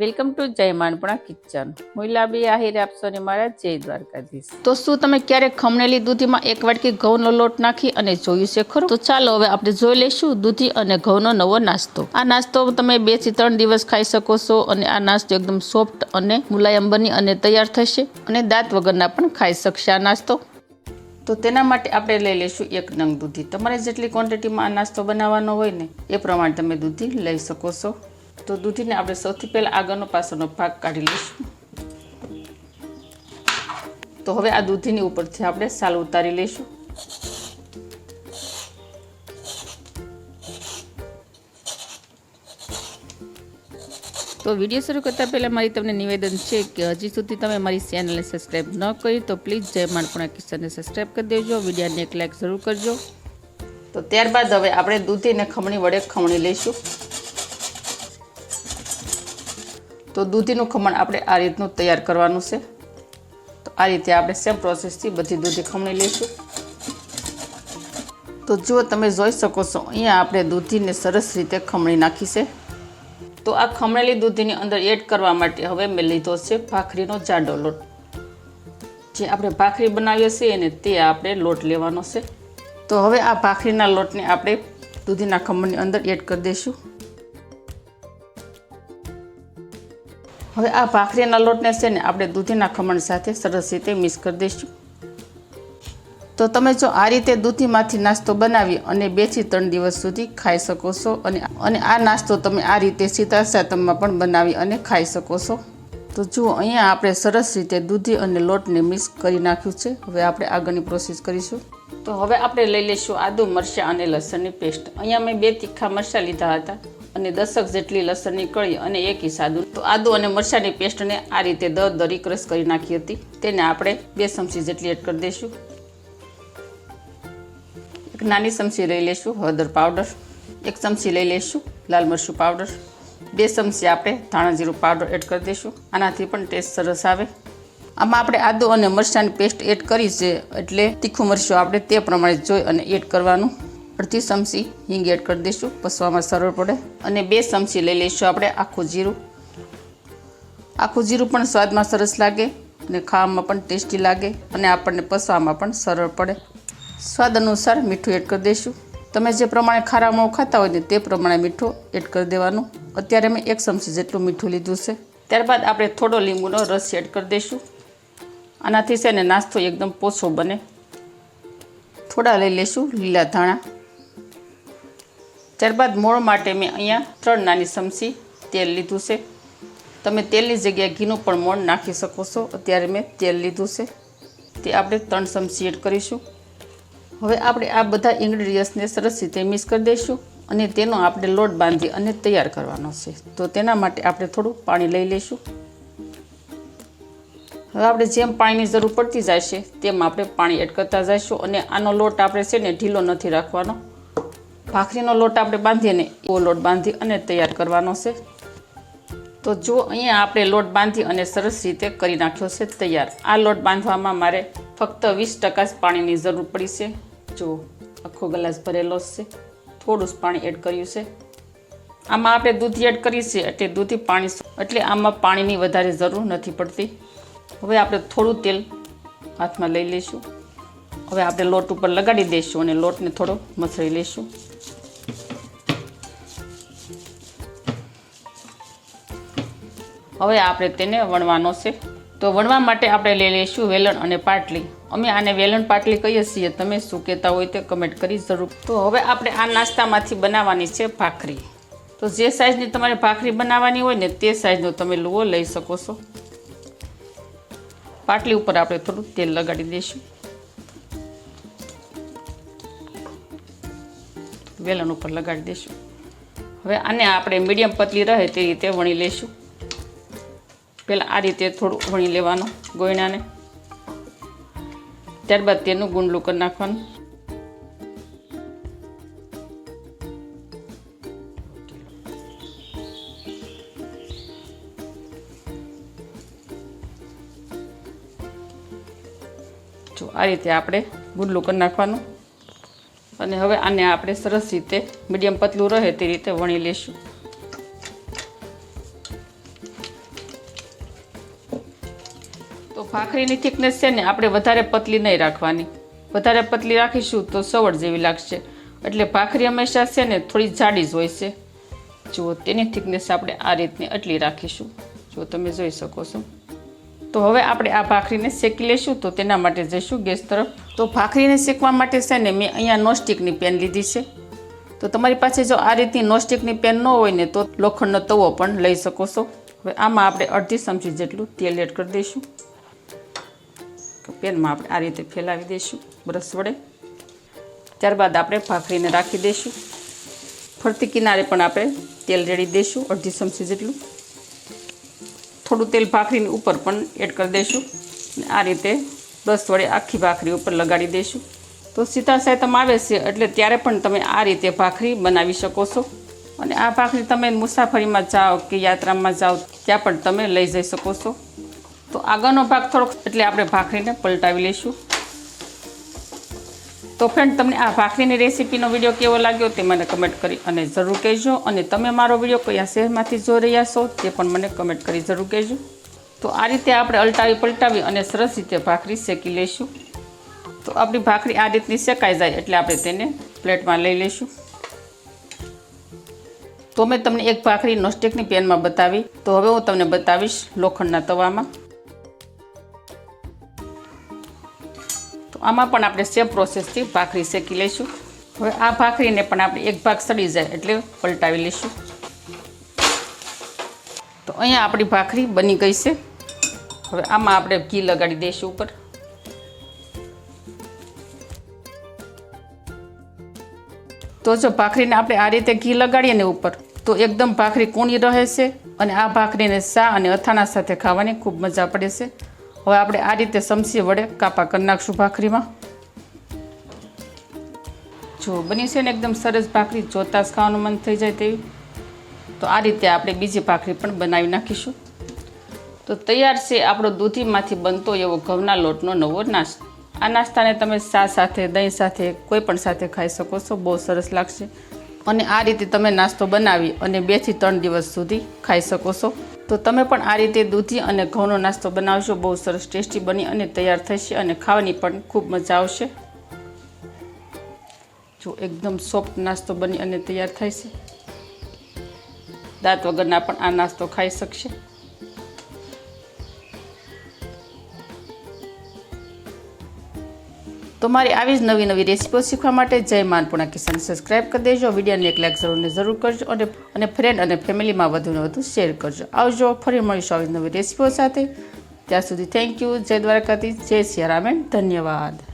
Welcome to જય માનપણા kitchen. હું લાબી આહિર આપશો ને મારા જય દ્વારકાધીશ. તો શું તમે ક્યારેક ખમણેલી દૂધીમાં એક વાટકી ઘઉંનો લોટ નાખી અને જોયું છે ખરું? તો ચાલો હવે આપણે જોઈ લઈશું દૂધી અને ઘઉંનો નવો નાસ્તો. આ નાસ્તો તમે બેથી ત્રણ દિવસ ખાઈ શકો છો અને આ નાસ્તો એકદમ સોફ્ટ અને મુલાયમ બની અને તૈયાર થશે અને દાંત વગરના પણ ખાઈ શકશે આ નાસ્તો. તો તેના માટે આપણે લઈ લઈશું એક નંગ દૂધી. તમારે જેટલી ક્વોન્ટિટીમાં આ નાસ્તો બનાવવાનો હોય ને, એ પ્રમાણે તમે દૂધી લઈ શકો છો. તો દૂધીને આપણે સૌથી પહેલાં આગળનો પાસોનો ભાગ કાઢી લઈશું. તો હવે આ દૂધીની ઉપરથી આપણે સાલ ઉતારી લઈશું. તો વીડિયો શરૂ કરતાં પહેલાં મારી તમને નિવેદન છે કે હજી સુધી તમે મારી ચેનલને સબસ્ક્રાઈબ ન કરી તો પ્લીઝ જય માનપુણા કિશનને સબસ્ક્રાઈબ કરી દેજો, વિડીયોને એક લાઈક જરૂર કરજો. તો ત્યારબાદ હવે આપણે દૂધીને ખમણી વડે ખમણી લઈશું. તો દૂધીનું ખમણ આપણે આ રીતનું તૈયાર કરવાનું છે. તો આ રીતે આપણે સેમ પ્રોસેસથી બધી દૂધી ખમણી લઈશું. તો જો તમે જોઈ શકો છો, અહીંયા આપણે દૂધીને સરસ રીતે ખમણી નાખી છે. તો આ ખમણેલી દૂધીની અંદર એડ કરવા માટે હવે મેં લીધો છે ભાખરીનો જાડો લોટ. જે આપણે ભાખરી બનાવીએ છીએ ને તે આપણે લોટ લેવાનો છે. તો હવે આ ભાખરીના લોટને આપણે દૂધીના ખમણની અંદર એડ કરી દઈશું. હવે આ ભાખરીના લોટને છે ને આપણે દૂધીના ખમણ સાથે સરસ રીતે મિક્સ કરી દઈશું. તો તમે જો આ રીતે દૂધીમાંથી નાસ્તો બનાવી અને બેથી ત્રણ દિવસ સુધી ખાઈ શકો છો અને અને આ નાસ્તો તમે આ રીતે સીતા સાતમમાં પણ બનાવી અને ખાઈ શકો છો. તો જુઓ, અહીંયા આપણે સરસ રીતે દૂધી અને લોટને મિક્સ કરી નાખ્યું છે. હવે આપણે આગળની પ્રોસેસ કરીશું. તો હવે આપણે લઈ લઈશું આદુ મરચાં અને લસણની પેસ્ટ. અહીંયા મેં બે તીખા મરચાં લીધા હતા. અને દસક જેટલી લસણની કળી અને એક ઈસ આદુ તો આદુ અને મરચાંની પેસ્ટને આ રીતે દર દરી ક્રશ કરી નાખી હતી. તેને આપણે બે ચમચી જેટલી એડ કરી દઈશું. એક નાની ચમચી લઈ લઈશું હળદર પાવડર. એક ચમચી લઈ લઈશું લાલ મરચું પાવડર. બે ચમચી આપણે ધાણા જીરું પાવડર એડ કરી દઈશું. આનાથી પણ ટેસ્ટ સરસ આવે. આમાં આપણે આદુ અને મરચાંની પેસ્ટ એડ કરી છે એટલે તીખું મરચું આપણે તે પ્રમાણે જોઈ અને એડ કરવાનું. અડધી ચમચી હિંગ એડ કરી દઈશું. પસવામાં સરળ પડે. અને બે ચમચી લઈ લઈશું આપણે આખું જીરું. આખું જીરું પણ સ્વાદમાં સરસ લાગે અને ખાવામાં પણ ટેસ્ટી લાગે અને આપણને પસવામાં પણ સરળ પડે. સ્વાદ અનુસાર મીઠું એડ કરી દઈશું. તમે જે પ્રમાણે ખારા મોં ખાતા હોય ને તે પ્રમાણે મીઠું એડ કરી દેવાનું. અત્યારે મેં એક ચમચી જેટલું મીઠું લીધું છે. ત્યારબાદ આપણે થોડો લીંબુનો રસ એડ કરી દઈશું. આનાથી છે ને નાસ્તો એકદમ પોછો બને. થોડા લઈ લઈશું લીલા ધાણા. ત્યારબાદ મોણ માટે મેં અહીંયા ત્રણ નાની ચમચી તેલ લીધું છે. તમે તેલની જગ્યાએ ઘીનું પણ મોણ નાખી શકો છો. અત્યારે મેં તેલ લીધું છે. તે આપણે ત્રણ ચમચી એડ કરીશું. હવે આપણે આ બધા ઇન્ગ્રીડિયન્ટ્સને સરસ રીતે મિક્સ કરી દઈશું અને તેનો આપણે લોટ બાંધી અને તૈયાર કરવાનો છે. તો તેના માટે આપણે થોડું પાણી લઈ લઈશું. હવે આપણે જેમ પાણીની જરૂર પડતી જાય છે, તેમ આપણે પાણી એડ કરતા જઈશું અને આનો લોટ આપણે છે ને ઢીલો નથી રાખવાનો. ભાખરીનો લોટ આપણે બાંધીએ ને એવો લોટ બાંધી અને તૈયાર કરવાનો છે. તો જો અહીંયા આપણે લોટ બાંધી અને સરસ રીતે કરી નાખ્યો છે તૈયાર. આ લોટ બાંધવામાં મારે ફક્ત વીસ ટકા જ પાણીની જરૂર પડી છે. જો આખો ગ્લાસ ભરેલો છે. થોડું જ પાણી એડ કર્યું છે. આમાં આપણે દૂધ એડ કરી છે એટલે દૂધી પાણી એટલે આમાં પાણીની વધારે જરૂર નથી પડતી. હવે આપણે થોડું તેલ હાથમાં લઈ લઈશું. હવે આપણે લોટ ઉપર લગાડી દઈશું અને લોટને થોડો મસળી લઈશું. હવે આપણે તેને વણવાનો છે. તો વણવા માટે આપણે લઈ લઈશું વેલણ અને પાટલી. અમે આને વેલણ પાટલી કહીએ છીએ. તમે શું કહેતા હોય તે કમેન્ટ કરી જરૂર. તો હવે આપણે આ નાસ્તામાંથી બનાવવાની છે ભાખરી. તો જે સાઈઝની તમારે ભાખરી બનાવવાની હોય ને તે સાઈઝનો તમે લુઓ લઈ શકો છો. પાટલી ઉપર આપણે થોડું તેલ લગાડી દઈશું. વેલણ ઉપર લગાડી દઈશું. હવે આને આપણે મીડિયમ પતલી રહે તે રીતે વણી લઈશું. પહેલાં આ રીતે થોડું વણી લેવાનું ગોયણાને. ત્યારબાદ તેનું ગુંડલું કરી નાખવાનું. જો આ રીતે આપણે ગુંડલું કરી નાખવાનું. અને હવે આને આપણે સરસ રીતે મીડિયમ પતલું રહે તે રીતે વણી લઈશું ભાખરીની થિકનેસ છે ને આપણે વધારે પતલી નહીં રાખવાની. વધારે પતલી રાખીશું તો સવડ જેવી લાગશે. એટલે ભાખરી હંમેશા છે ને થોડી જાડી જ હોય છે. જુઓ, તેની થિકનેસ આપણે આ રીતની આટલી રાખીશું. જો તમે જોઈ શકો છો. તો હવે આપણે આ ભાખરીને શેકી લેશું તો તેના માટે જઈશું ગેસ તરફ. તો ભાખરીને શેકવા માટે છે ને મેં અહીંયા નોસ્ટિકની પેન લીધી છે. તો તમારી પાસે જો આ રીતની નોસ્ટિકની પેન ન હોય ને તો લોખંડનો તવો પણ લઈ શકો છો. હવે આમાં આપણે અડધી ચમચી જેટલું તેલ એડ કરી દઈશું. પેનમાં આપણે આ રીતે ફેલાવી દઈશું બ્રશ વડે. ત્યારબાદ આપણે ભાખરીને રાખી દઈશું. ફરતી કિનારે પણ આપણે તેલ રેડી દઈશું, અડધી ચમચી જેટલું. થોડું તેલ ભાખરીની ઉપર પણ એડ કરી દઈશું. અને આ રીતે બ્રશ વડે આખી ભાખરી ઉપર લગાડી દઈશું. તો સીતા સાયતમ આવે છે એટલે ત્યારે પણ તમે આ રીતે ભાખરી બનાવી શકો છો. અને આ ભાખરી તમે મુસાફરીમાં જાઓ કે યાત્રામાં જાઓ, ત્યાં પણ તમે લઈ જઈ શકો છો. તો આગળનો ભાગ થોડોક, એટલે આપણે ભાખરીને પલટાવી લઈશું. તો ફ્રેન્ડ તમને આ ભાખરીની રેસીપીનો વીડિયો કેવો લાગ્યો તે મને કમેન્ટ કરી અને જરૂર કહેજો. અને તમે મારો વીડિયો કયા શહેરમાંથી જોઈ રહ્યા છો તે પણ મને કમેન્ટ કરી જરૂર કહેજો. તો આ રીતે આપણે અલટાવી પલટાવી અને સરસ રીતે ભાખરી શેકી લઈશું. તો આપણી ભાખરી આ રીતની શેકાઈ જાય એટલે આપણે તેને પ્લેટમાં લઈ લઈશું. તો મેં તમને એક ભાખરી નોસ્ટિકની પેનમાં બતાવી. તો હવે હું તમને બતાવીશ લોખંડના તવામાં. તો આમાં પણ આપણે સેમ પ્રોસેસથી ભાખરી શેકી લઈશું. હવે આ ભાખરીને પણ આપણે એક ભાગ સડી જાય એટલે પલટાવી લઈશું. તો અહીંયા આપણી ભાખરી બની ગઈ છે. હવે આમાં આપણે ઘી લગાડી દઈશું ઉપર. તો જો ભાખરીને આપણે આ રીતે ઘી લગાડીએ ને ઉપર, તો એકદમ ભાખરી કૂણી રહે છે અને આ ભાખરીને સા અને અથાણા સાથે ખાવાની ખૂબ મજા પડે છે. હવે આપણે આ રીતે સમસી વડે કાપા કરી નાખશું ભાખરીમાં. જો બની છે ને એકદમ સરસ ભાખરી જોતા ખાવાનું મન થઈ જાય તેવી. તો આ રીતે આપણે બીજી ભાખરી પણ બનાવી નાખીશું. તો તૈયાર છે આપણો દૂધીમાંથી બનતો એવો ઘઉંના લોટનો નવો નાસ્તો. આ નાસ્તાને તમે ચા સાથે, દહીં સાથે, કોઈ પણ સાથે ખાઈ શકો છો. બહુ સરસ લાગશે. અને આ રીતે તમે નાસ્તો બનાવી અને બેથી ત્રણ દિવસ સુધી ખાઈ શકો છો. તો તમે પણ આ રીતે દૂધી અને ઘઉંનો નાસ્તો બનાવશો. બહુ સરસ ટેસ્ટી બની અને તૈયાર થશે અને ખાવાની પણ ખૂબ મજા આવશે. જો એકદમ સોફ્ટ નાસ્તો બની અને તૈયાર થાય છે દાંત વગરના પણ આ નાસ્તો ખાઈ શકશે. તો મારી આવી જ નવી નવી રેસીપીઓ શીખવા માટે જય માનપુણા કિચન સબસ્ક્રાઈબ કરી દેજો, વિડીયોને એક લાઈક જરૂર જરૂર કરજો અને અને ફ્રેન્ડ અને ફેમિલીમાં વધુને વધુ શેર કરજો. આવજો, ફરી મળીશું આવી નવી રેસીપીઓ સાથે. ત્યાં સુધી થેન્ક યુ જય દ્વારકાથી જય સિયારામ ધન્યવાદ.